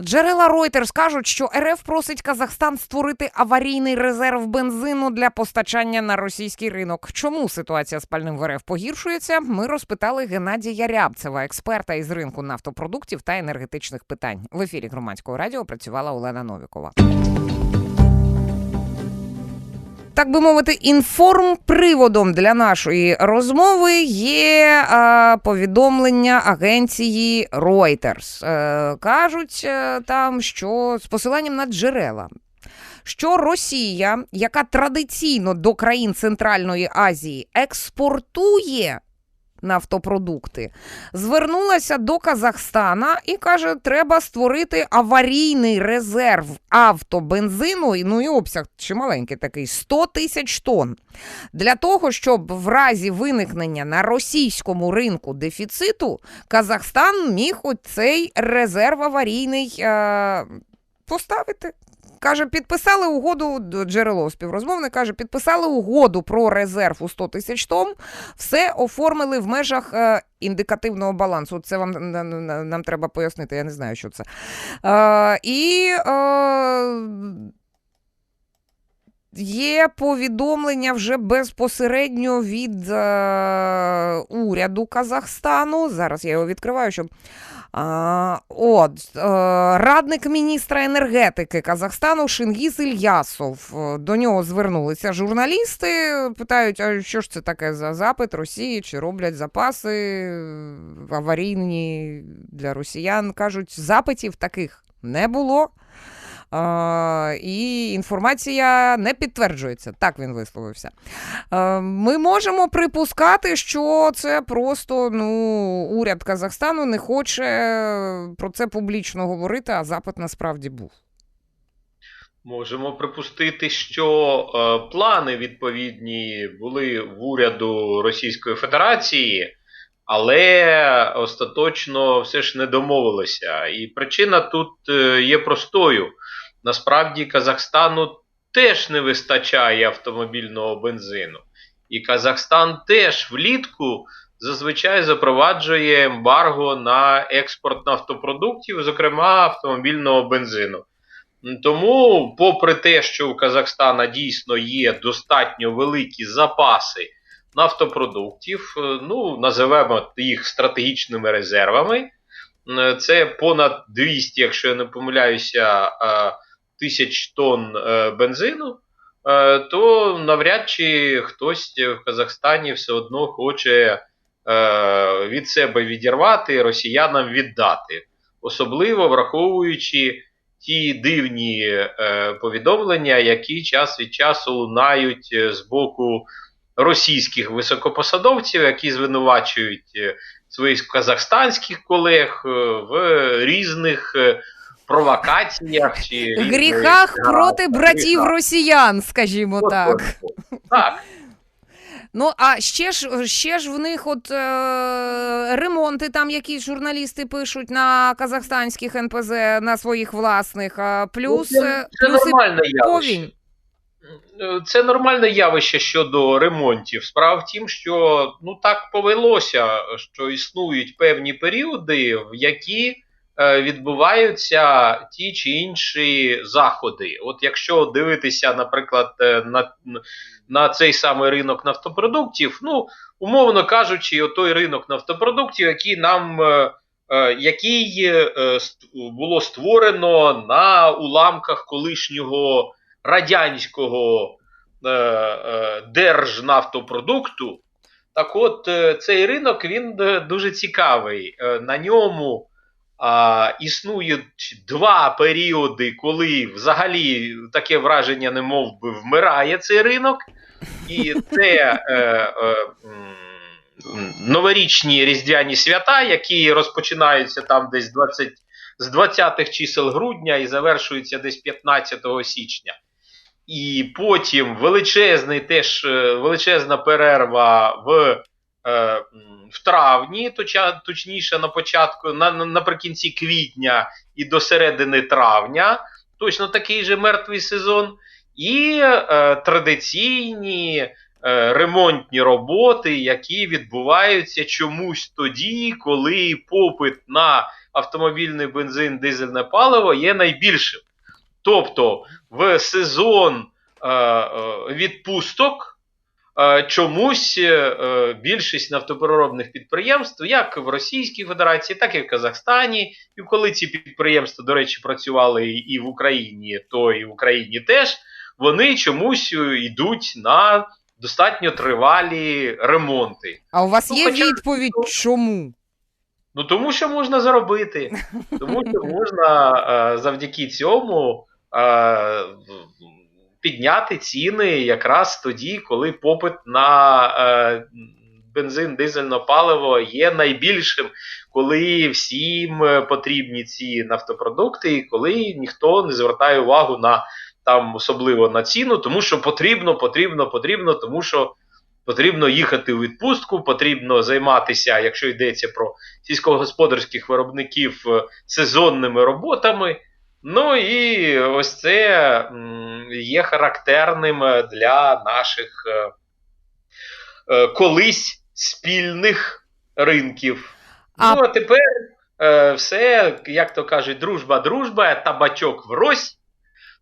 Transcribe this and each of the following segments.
Джерела Reuters кажуть, що РФ просить Казахстан створити аварійний резерв бензину для постачання на російський ринок. Чому ситуація з пальним в РФ погіршується? Ми розпитали Геннадія Рябцева, експерта із ринку нафтопродуктів та енергетичних питань. В ефірі громадського радіо працювала Олена Новікова. Так би мовити, інформприводом для нашої розмови є повідомлення агенції Reuters. Е, кажуть е, там, що з посиланням на джерела. Що Росія, яка традиційно до країн Центральної Азії експортує нафтопродукти, звернулася до Казахстана і каже, треба створити аварійний резерв автобензину, ну і обсяг чималенький такий 100 тисяч тонн. Для того, щоб в разі виникнення на російському ринку дефіциту Казахстан міг оцей резерв аварійний е- поставити. Каже, підписали угоду джерело співрозмовне. Каже, підписали угоду про резерв у 100 тисяч тонн, все оформили в межах е, індикативного балансу. Це вам нам треба пояснити. Я не знаю, що це. Е, І е, є повідомлення вже безпосередньо від е, уряду Казахстану. Зараз я його відкриваю, щоб. От е, радник міністра енергетики Казахстану Шингіз Ільясов. Е, до нього звернулися журналісти. Питають, а що ж це таке за запит Росії? Чи роблять запаси е, аварійні для росіян? Кажуть, запитів таких не було. І інформація не підтверджується. Так він висловився. Ми можемо припускати, що це просто ну, уряд Казахстану не хоче про це публічно говорити, а запит насправді був. Можемо припустити, що е, плани відповідні були в уряду Російської Федерації, але остаточно все ж не домовилося. І причина тут е, є простою. Насправді Казахстану теж не вистачає автомобільного бензину. І Казахстан теж влітку зазвичай запроваджує ембарго на експорт нафтопродуктів, зокрема автомобільного бензину. Тому, попри те, що у Казахстана дійсно є достатньо великі запаси нафтопродуктів, е, ну, називаємо їх стратегічними резервами, е, це понад 200, якщо я не помиляюся, тисяч тонн е, бензину, е, то навряд чи хтось в Казахстані все одно хоче е, від себе відірвати, росіянам віддати, особливо враховуючи ті дивні повідомлення, які час від часу лунають з боку російських високопосадовців, які звинувачують своїх казахстанських колег в різних провокаціях чи гріхах проти братів росіян, скажімо так. Так. Ну, а ще ж ще ж в них от е, ремонти, там якісь журналісти пишуть на казахстанських НПЗ, на своїх власних, плюс ну, це, це плюс нормальне повінь. Це нормальне явище щодо ремонтів. Справа в тім, що ну так повелося, що існують певні періоди, в які Е, відбуваються ті чи інші заходи. От якщо дивитися, наприклад, е, на на цей самий ринок нафтопродуктів, ну, умовно кажучи, той ринок нафтопродуктів, який нам е, який було створено на уламках колишнього радянського держнафтопродукту, так от цей ринок він дуже цікавий. На ньому а, Існують два періоди, коли взагалі таке враження, не мов би, вмирає цей ринок, і це е, е, новорічні різдвяні свята, які розпочинаються там десь 20, з 20-х чисел грудня і завершуються десь 15 січня. І потім величезний теж е, величезна перерва в е, в травні, точніше на початку, на, наприкінці квітня і до середини травня, точно такий же мертвий сезон, і е, традиційні е, ремонтні роботи, які відбуваються чомусь тоді, коли попит на автомобільний бензин, дизельне паливо є найбільшим. Тобто в сезон е, е, відпусток чомусь е, більшість нафтопереробних підприємств, як в Російській Федерації, так і в Казахстані. І коли ці підприємства, до речі, працювали і в Україні, то і в Україні теж, вони чомусь йдуть на достатньо тривалі ремонти. А у вас Ну, є хоча- відповідь, чому? Ну тому що можна заробити, тому що можна е, завдяки цьому е, підняти ціни якраз тоді, коли попит на е, бензин, дизельне паливо є найбільшим, коли всім е, потрібні ці нафтопродукти, і коли ніхто не звертає увагу на там особливо на ціну, тому що потрібно, потрібно, потрібно, тому що. Потрібно їхати у відпустку, потрібно займатися, якщо йдеться про сільськогосподарських виробників е, сезонними роботами. Ну і ось це є характерним е, для наших е, е, колись спільних ринків. А- Ну а тепер все, як то кажуть, дружба, дружба, табачок врозь.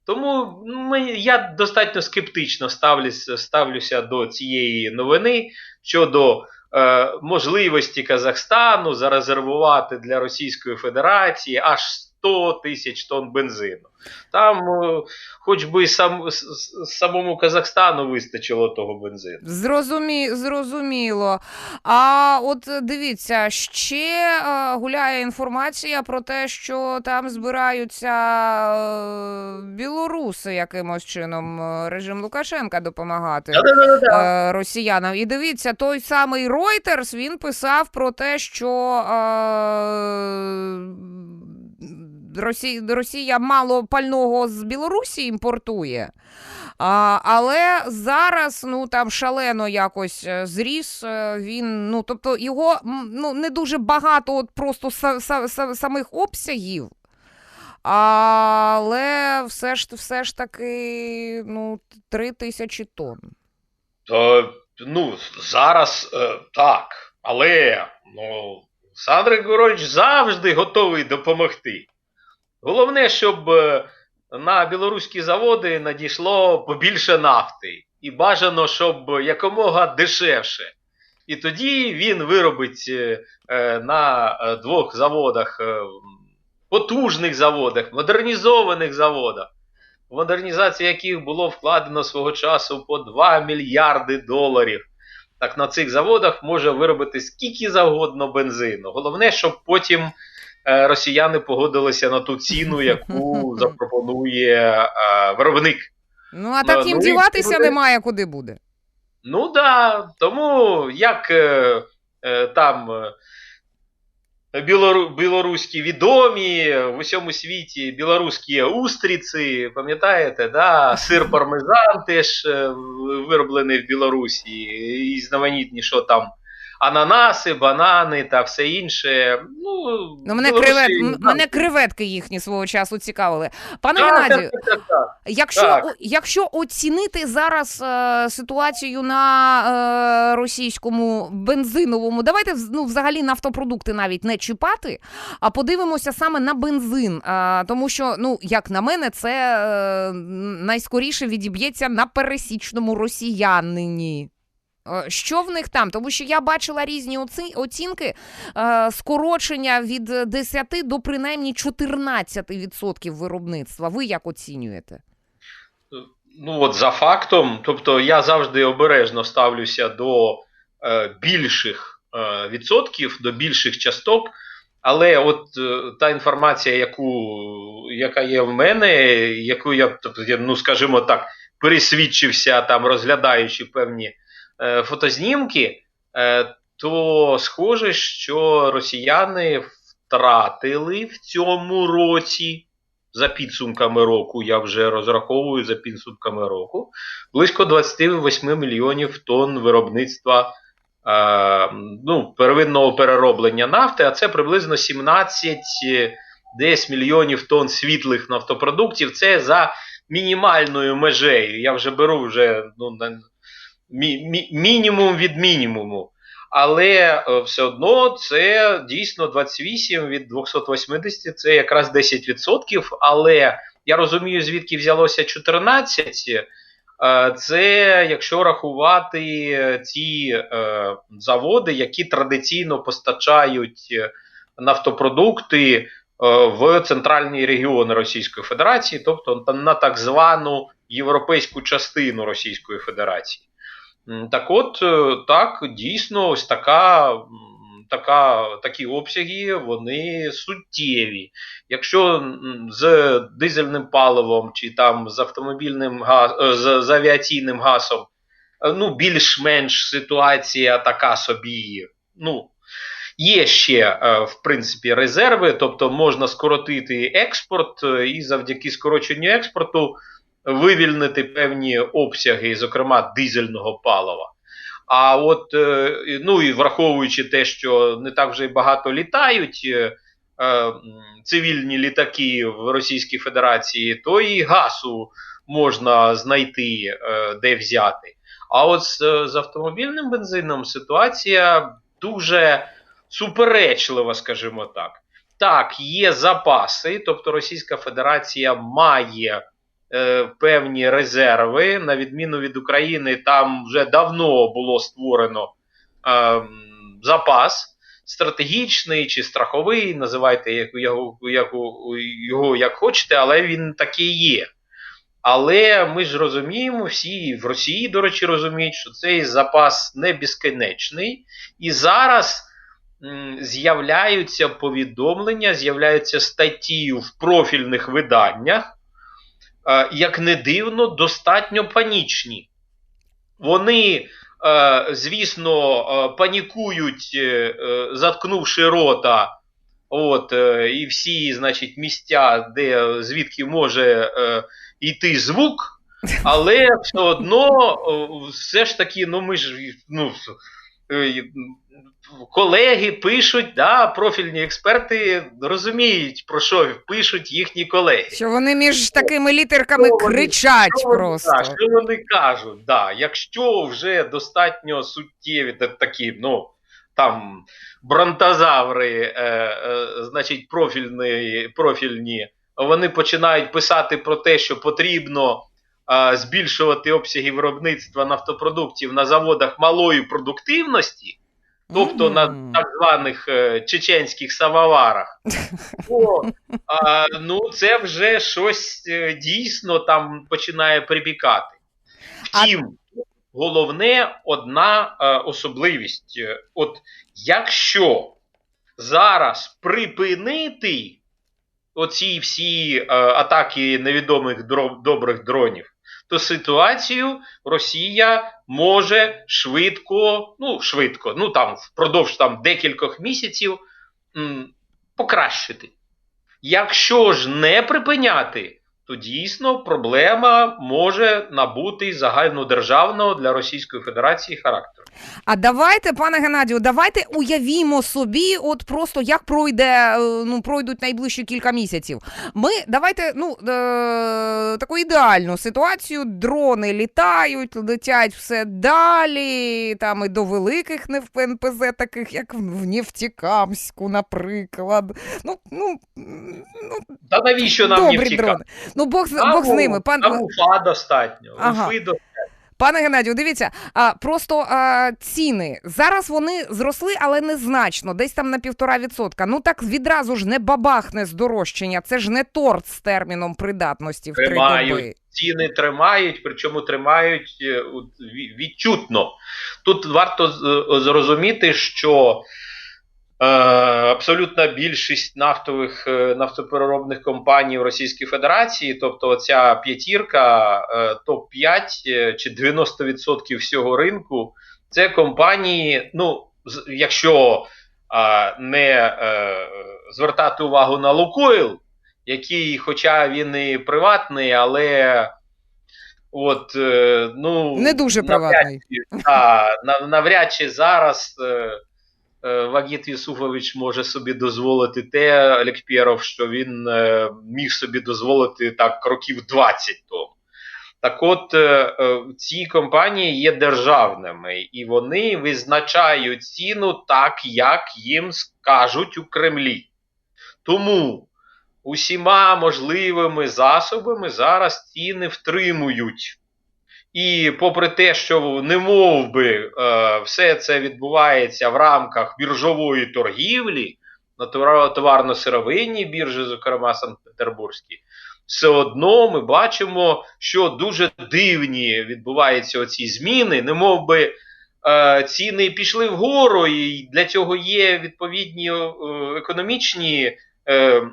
Тому ми, я достатньо скептично ставлюся, ставлюся до цієї новини щодо е, можливості Казахстану зарезервувати для Російської Федерації аж 100 тисяч тонн бензину. Там, е, хоч би і сам, самому Казахстану вистачило того бензину. Зрозумі... Зрозуміло. А от дивіться, ще е, гуляє інформація про те, що там збираються е, білоруси якимось чином е, режим Лукашенка допомагати. е, росіянам. І дивіться, той самий Reuters, він писав про те, що Росія, Росія мало пального з Білорусі імпортує. А, але зараз ну там шалено якось е, зріс е, він. Ну тобто його ну не дуже багато, от просто са, са, са, самих обсягів. Але все ж все ж таки ну, три тисячі тонн. То, ну, зараз е, так. Але ну, Олександр Григорович завжди готовий допомогти. Головне, щоб е, на білоруські заводи надійшло побільше нафти. І бажано, щоб якомога дешевше. І тоді він виробить е, е, на двох заводах, потужних заводах, модернізованих заводах, в модернізацію яких було вкладено свого часу по 2 мільярди доларів. Так на цих заводах може виробити скільки завгодно бензину. Головне, щоб потім росіяни погодилися на ту ціну, яку запропонує е, виробник. Ну, а так Ну, їм ну, діватися немає куди буде. Ну да, тому як е, е, там е, білору, білоруські відомі в усьому світі білоруські устриці, пам'ятаєте, да? сир пармезан теж е, вироблений в Білорусі, і знаменітні, що там ананаси, банани та все інше. Ну, Ну, мене, білоруси- кревет, да, мене креветки їхні свого часу цікавили. Пане так, Геннадію, так, так, так. Якщо, Так. якщо оцінити зараз е, ситуацію на е, російському бензиновому, давайте ну, взагалі нафтопродукти навіть не чіпати, а подивимося саме на бензин. Е, тому що, ну, як на мене, це е, найскоріше відіб'ється на пересічному росіянині. Е, Що в них там? Тому що я бачила різні оці- оцінки е, скорочення від 10 до принаймні 14% виробництва. Ви як оцінюєте? Ну, от за фактом, тобто я завжди обережно ставлюся до е, більших е, відсотків, до більших часток. Але от е, та інформація, яку, яка є в мене, яку я, тобто, ну скажімо так, пересвідчився там, розглядаючи певні е, фотознімки, е, то схоже, що росіяни втратили в цьому році за підсумками року, я вже розраховую за підсумками року, близько 28 мільйонів тонн виробництва е, ну, первинного перероблення нафти, а це приблизно 17 е, десь мільйонів тонн світлих нафтопродуктів. Це за мінімальною межею. Я вже беру вже ну, мі, мі, мінімум від мінімуму. Але е, все одно це дійсно 28 від 280, це якраз 10%. Але я розумію, звідки взялося 14. Е, Це якщо рахувати ті е, заводи, які традиційно постачають нафтопродукти в центральні регіони Російської Федерації, тобто на так звану європейську частину Російської Федерації. Так от, е, так, дійсно, ось така, така, такі обсяги, вони суттєві. Якщо з дизельним паливом чи там з автомобільним газ, е, з, з авіаційним газом, е, ну, більш-менш ситуація така собі, ну, Є ще, в принципі, резерви, тобто можна скоротити експорт і завдяки скороченню експорту вивільнити певні обсяги, зокрема дизельного палива. А от, е, ну і враховуючи те, що не так вже й багато літають е, е, цивільні літаки в Російській Федерації, то і газу можна знайти, де взяти. А от з, з автомобільним бензином ситуація дуже суперечлива, скажімо так. Так, є запаси, тобто Російська Федерація має певні резерви, на відміну від України, там вже давно було створено е, запас стратегічний чи страховий, називайте як, його, його як хочете, але він такий є. Але ми ж розуміємо, всі в Росії, до речі, розуміють, що цей запас не безкінечний. І зараз з'являються повідомлення, з'являються статті в профільних виданнях, е, як не дивно, достатньо панічні. Вони, е, звісно, е, панікують, е, е, заткнувши рота. От, е, і всі, значить, місця, де звідки може е, йти звук, але все одно, все ж таки, ну ми ж ну, е, колеги пишуть, да, профільні експерти розуміють, про що пишуть їхні колеги. Що вони між такими літерками Що кричать Що вони- просто. да, що вони кажуть, да, якщо вже достатньо суттєві такі, ну там бронтозаври, е, е, значить, профільні, профільні, вони починають писати про те, що потрібно е, збільшувати обсяги виробництва нафтопродуктів на заводах малої продуктивності, тобто на так званих е, чеченських самоварах. О, а, ну, це вже щось е, дійсно там починає припікати. Втім, головне одна е, особливість. От якщо зараз припинити оці всі е, атаки невідомих дро- добрих дронів, то ситуацію Росія може швидко, ну швидко, ну там впродовж там декількох місяців м, покращити. Якщо ж не припиняти, то дійсно проблема може набути загальнодержавного для Російської Федерації характеру. А давайте, пане Геннадію, давайте уявімо собі, от просто як пройде, е, ну пройдуть найближчі кілька місяців. Ми давайте, ну е, таку ідеальну ситуацію. Дрони літають, летять все далі. Там і до великих неф- НПЗ, таких як в Нефтікамську, наприклад. Ну, ну, ну Та навіщо нам дрони. Ну, Бог, з- Бог з ними. Пан, Там УФА достатньо. Ага. УФИ до... Пане Геннадію, дивіться, а просто а, ціни зараз вони зросли, але незначно, десь там на півтора відсотка. Ну так відразу ж не бабахне здорожчання. Це ж не торт з терміном придатності в три доби. ціни тримають, причому тримають е, відчутно. Тут варто зрозуміти, що е, абсолютна більшість нафтових е, нафтопереробних компаній в Російській Федерації, тобто оця п'ятірка, е, топ-5 е, чи 90% всього ринку, це компанії, ну, якщо е, не е, звертати увагу на Лукойл, який, хоча він і приватний, але от, е, ну, Не дуже навряд приватний. чи- та, навряд чи зараз е, е, Вагіт Юсуфович може собі дозволити те, Олег Пєров, що він е, міг собі дозволити так років 20 тому. Так от, е, е, ці компанії є державними, і вони визначають ціну так, як їм скажуть у Кремлі. Тому усіма можливими засобами зараз ціни втримують. І попри те, що не мов би, е, все це відбувається в рамках біржової торгівлі, на товарно-сировинній біржі, зокрема Санкт-Петербурзькій, все одно ми бачимо, що дуже дивні відбуваються оці зміни, не мов би е, ціни пішли вгору, і для цього є відповідні е, економічні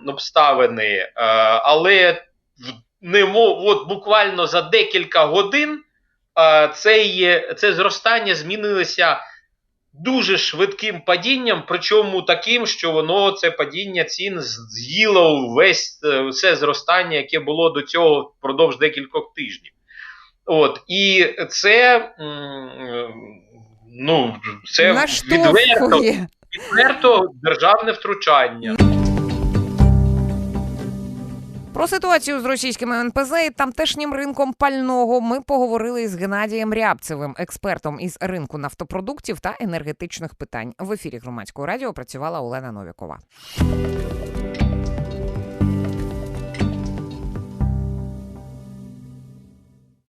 обставини, але не мов, от буквально за декілька годин е, це, є, це зростання змінилося дуже швидким падінням, причому таким, що воно це падіння цін з'їло весь е, все зростання, яке було до цього впродовж декількох тижнів. От, і це, ну, це відверто, відверто державне втручання. Про ситуацію з російськими НПЗ і тамтешнім ринком пального ми поговорили з Геннадієм Рябцевим, експертом із ринку нафтопродуктів та енергетичних питань. В ефірі громадського радіо працювала Олена Новікова.